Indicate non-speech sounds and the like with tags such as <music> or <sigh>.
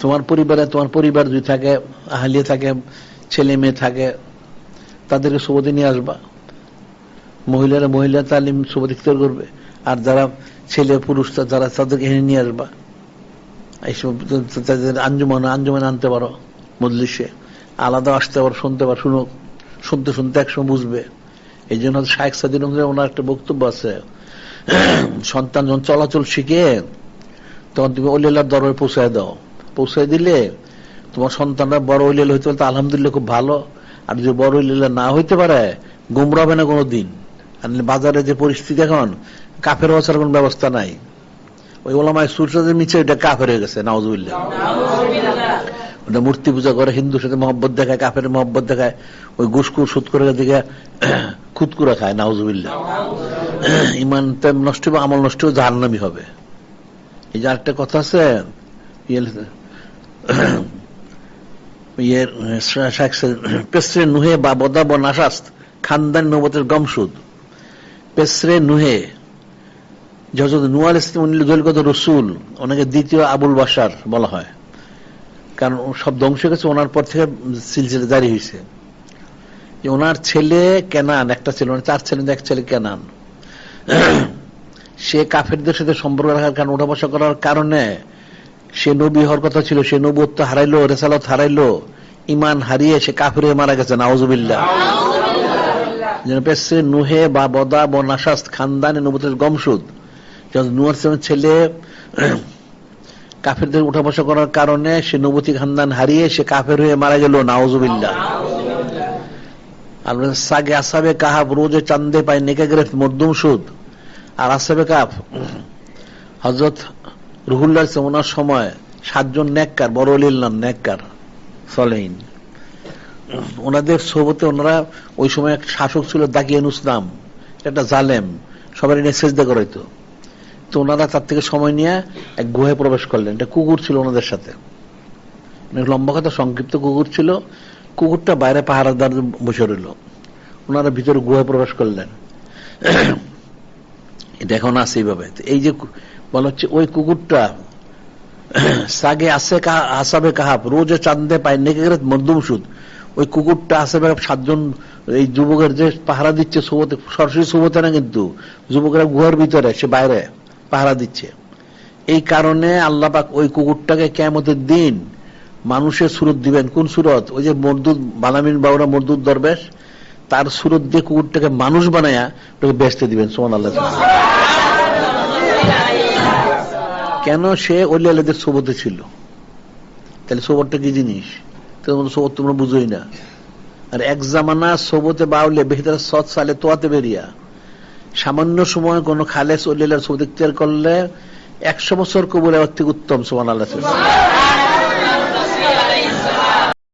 তোমার পরিবারে তোমার পরিবার যদি থাকে, আহালিয়ে থাকে, ছেলে মেয়ে থাকে, তাদেরকে সুবোধে নিয়ে আসবা। মহিলারা মহিলা তালিম সুবোধ করবে। আর যারা ছেলে, পুরুষ, যারা তাদেরকে এনে নিয়ে আসবা। এইসব তাদের আঞ্জুমান আঞ্জুমান আনতে পারো মজলিসে। আলাদা আসতে পারো, শুনতে পারো শুনুক শুনতে শুনতে একসময় বুঝবে। এই জন্য শাহেক সাদিন ওনার একটা বক্তব্য আছে। সন্তান যখন চলাচল শিখে তখন তুমি অলিয়ার দরবারে পৌঁছায় দাও। পৌঁছায় দিলে তোমার সন্তানরা বড় অলিয়াল হইতে পারে আলহামদুলিল্লাহ খুব ভালো। আর যদি বড় অলিয়াল না হইতে পারে গুমরাবে না কোনো দিন আর বাজারে যে পরিস্থিতি এখন কাফের হওয়ার কোনো ব্যবস্থা নাই। ওই ওলামায় সূর্যদের নিচে ওইটা কাফের হয়ে গেছে নাওজুবিল্লাহ ওটা মূর্তি পূজা করে হিন্দুর সাথে মহব্বত দেখায় কাফের মহব্বত দেখায় ওই গুসকুর সুদ করে দিকে <clears throat> খুদকুরা খায় নাওজুবিল্লাহ <clears throat> ইমান নষ্ট হবে আমল নষ্ট হবে জাহান্নামি হবে। এই যে আরেকটা কথা আছে <coughs> ইয়ের পেসরে নুহে বা বদা বনাশাস্ত খানদান নবতের গমসুদ পেসরে নুহে যত নুয়াল ইসলাম দলিগত রসুল, ওনাকে দ্বিতীয় আবুল বাসার বলা হয়। কারণ সব ধ্বংস গেছে, ওনার পর থেকে সিলসিলা জারি হয়েছে। যে ওনার ছেলে কেনান, একটা ছেলে ওনার চার ছেলে, এক ছেলে কেনান। <coughs> সে কাফেরদের সাথে সম্পর্ক রাখার কারণ ওঠা বসা করার কারণে সে নবী হওয়ার কথা ছিল সে নবুত্ব হারাইলো রেসালত হারাইলো ইমান হারিয়ে সে কাফের মারা গেছে পেসে নুহে বা বদা বনাশাস্ত খানদানে নবুতের গমসুদ। নুয়ার ছেলে কাফেরদের উঠা বসা করার কারণে সে নবতী খানদান হারিয়ে সে কাফের হয়ে মারা গেল নাউজুবিল্লাহ। আর সাগে আসাবে কাহাব রোজে চান্দে পায় নেকে গ্রেফ মরদুম সুদ। আর আসাবে কাপ হজরত ইসলাম ওনার সময় সাতজন নেককার, বড় অলিল নাম নেককার সলেইন ওনাদের সোবতে ওনারা ওই সময় এক শাসক ছিল দাকিয়ান ইসলাম একটা জালেম, সবাই নিয়ে সেজদা করাইতো। তো ওনারা তার থেকে সময় নিয়ে এক গুহায় প্রবেশ করলেন এটা কুকুর ছিল ওনাদের সাথে। অনেক লম্বা কথা, সংক্ষিপ্ত কুকুর ছিল, কুকুরটা বাইরে পাহারাদার বসে রইল। ওনারা ভিতরে গুহায় প্রবেশ করলেন। <clears throat> এটা এখন আছে এইভাবে। এই যে বলা হচ্ছে, ওই কুকুরটা, সাগে আসে আসাবে কাহাব, রোজে চান্দে পায় নেকে গেলে মধ্যম সুদ। ওই কুকুরটা আসাবে সাতজন, এই যুবকের যে পাহারা দিচ্ছে সুবতে, সরাসরি সুবতে না কিন্তু, যুবকেরা গুহার ভিতরে, সে বাইরে পাহারা দিচ্ছে। এই কারণে আল্লাহ পাক ওই কুকুরটাকে কেমতের দিন মানুষের সুরত দিবেন। কোন সুরত? ওই যে মরদুদ, বালামিন বাউরা মরদুদ দরবেশ, তার সুরত দিয়ে কুকুরটাকে মানুষ বানায়া, ওটাকে বেচতে দিবেন। সোমান আল্লাহ কেন সে অলি আল্লাদের সোবতে ছিল? তাহলে সবরটা কি জিনিস? সবর তোমরা বুঝোই না। আর এক জামানা সোবতে বাউলে বেহতার সৎ সালে তোয়াতে বেরিয়া, সামান্য সময় কোন খালেস আল্লাহর সোবত ইখতিয়ার করলে একশো বছর কবুল অত্যেক উত্তম সোমান আল্লাহ